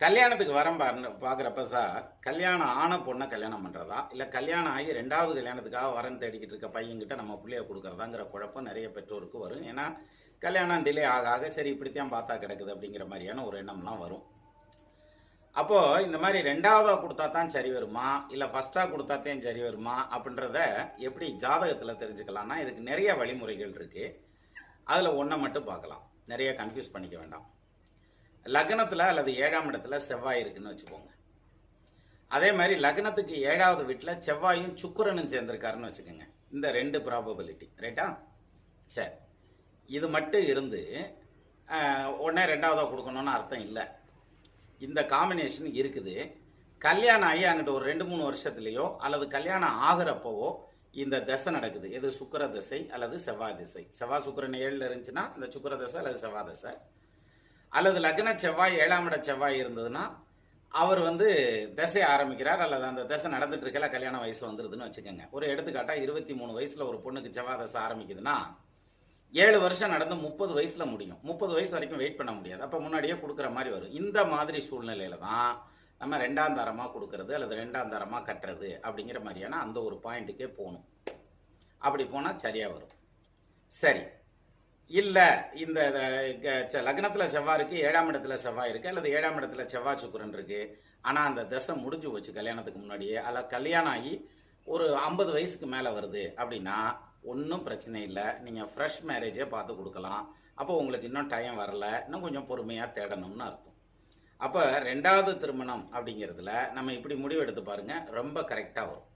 கல்யாணத்துக்கு வரம் பாருன்னு பார்க்குறப்ப சார் கல்யாணம் ஆன பொண்ணை கல்யாணம் பண்ணுறதா இல்லை கல்யாணம் ஆகி ரெண்டாவது கல்யாணத்துக்காக வரன் தேடிக்கிட்டு இருக்க பையன்கிட்ட நம்ம பிள்ளைய கொடுக்குறதாங்கிற குழப்பம் நிறைய பெற்றோருக்கு வரும். ஏன்னா கல்யாணம் டிலே ஆக ஆக சரி இப்படித்தான் பார்த்தா கிடக்குது அப்படிங்கிற மாதிரியான ஒரு எண்ணம்லாம் வரும். அப்போது இந்த மாதிரி ரெண்டாவதாக கொடுத்தா தான் சரி வருமா? இல்லை ஃபஸ்ட்டாக கொடுத்தா தான் சரி வருமா? அப்படின்றத எப்படி ஜாதகத்தில் தெரிஞ்சுக்கலாம்னா இதுக்கு நிறைய வழிமுறைகள் இருக்குது அதில் ஒன்றை மட்டும் பார்க்கலாம். நிறைய கன்ஃபியூஸ் பண்ணிக்க வேண்டாம். லக்னத்தில் அல்லது ஏழாம் இடத்துல செவ்வாய் இருக்குன்னு வச்சுக்கோங்க. அதே மாதிரி லக்னத்துக்கு ஏழாவது வீட்டில் செவ்வாயும் சுக்கிரனும் சேர்ந்திருக்காருன்னு வச்சுக்கோங்க. இந்த ரெண்டு ப்ராபபிலிட்டி ரைட்டா சரி. இது மட்டும் இருந்து உடனே ரெண்டாவதாக கொடுக்கணும்னு அர்த்தம் இல்லை. இந்த காம்பினேஷன் இருக்குது. கல்யாணம் ஆகி அங்கிட்ட ஒரு ரெண்டு மூணு வருஷத்துலேயோ அல்லது கல்யாணம் ஆகிறப்பவோ இந்த தசை நடக்குது. எது சுக்கிர தசை அல்லது செவ்வாய் திசை. செவ்வாய் சுக்கிரன் ஏழில் இருந்துச்சுன்னா இந்த சுக்கர தசை அல்லது செவ்வாய் தசை. அல்லது லக்ன செவ்வாய் ஏழாம் இட செவ்வாய் இருந்ததுன்னா அவர் வந்து தசை ஆரம்பிக்கிறார் அல்லது அந்த தசை நடந்துட்டு இருக்கல கல்யாண வயசு வந்துருதுன்னு வச்சுக்கோங்க. ஒரு எடுத்துக்காட்டா இருபத்தி மூணு வயசுல ஒரு பொண்ணுக்கு செவ்வாய் தசை ஆரம்பிக்குதுன்னா ஏழு வருஷம் நடந்து முப்பது வயசுல முடியும். முப்பது வயசு வரைக்கும் வெயிட் பண்ண முடியாது. அப்போ முன்னாடியே கொடுக்குற மாதிரி வரும். இந்த மாதிரி சூழ்நிலையில தான் நம்ம ரெண்டாம் தரமாக கொடுக்கறது அல்லது ரெண்டாம் தரமாக கட்டுறது அப்படிங்கிற மாதிரியான அந்த ஒரு பாயிண்ட்டுக்கே போகணும். அப்படி போனால் சரியாக வரும். சரி. இல்லை இந்த லக்னத்தில் செவ்வாய் இருக்குது ஏழாம் இடத்துல செவ்வாய் இருக்குது அல்லது ஏழாம் இடத்துல செவ்வாய் சுக்கரன் இருக்குது ஆனால் அந்த தசை முடிஞ்சு போச்சு கல்யாணத்துக்கு முன்னாடியே. அல்ல கல்யாணம் ஆகி ஒரு ஐம்பது வயசுக்கு மேலே வருது அப்படின்னா ஒன்றும் பிரச்சனை இல்லை. நீங்கள் ஃப்ரெஷ் மேரேஜே பார்த்து கொடுக்கலாம். அப்போ உங்களுக்கு இன்னும் டைம் வரல. இன்னும் கொஞ்சம் பொறுமையாக தேடணும்னு அர்த்தம். அப்போ ரெண்டாவது திருமணம் அப்படிங்கிறதுல நம்ம இப்படி முடிவெடுத்து பாருங்கள் ரொம்ப கரெக்டாக வரும்.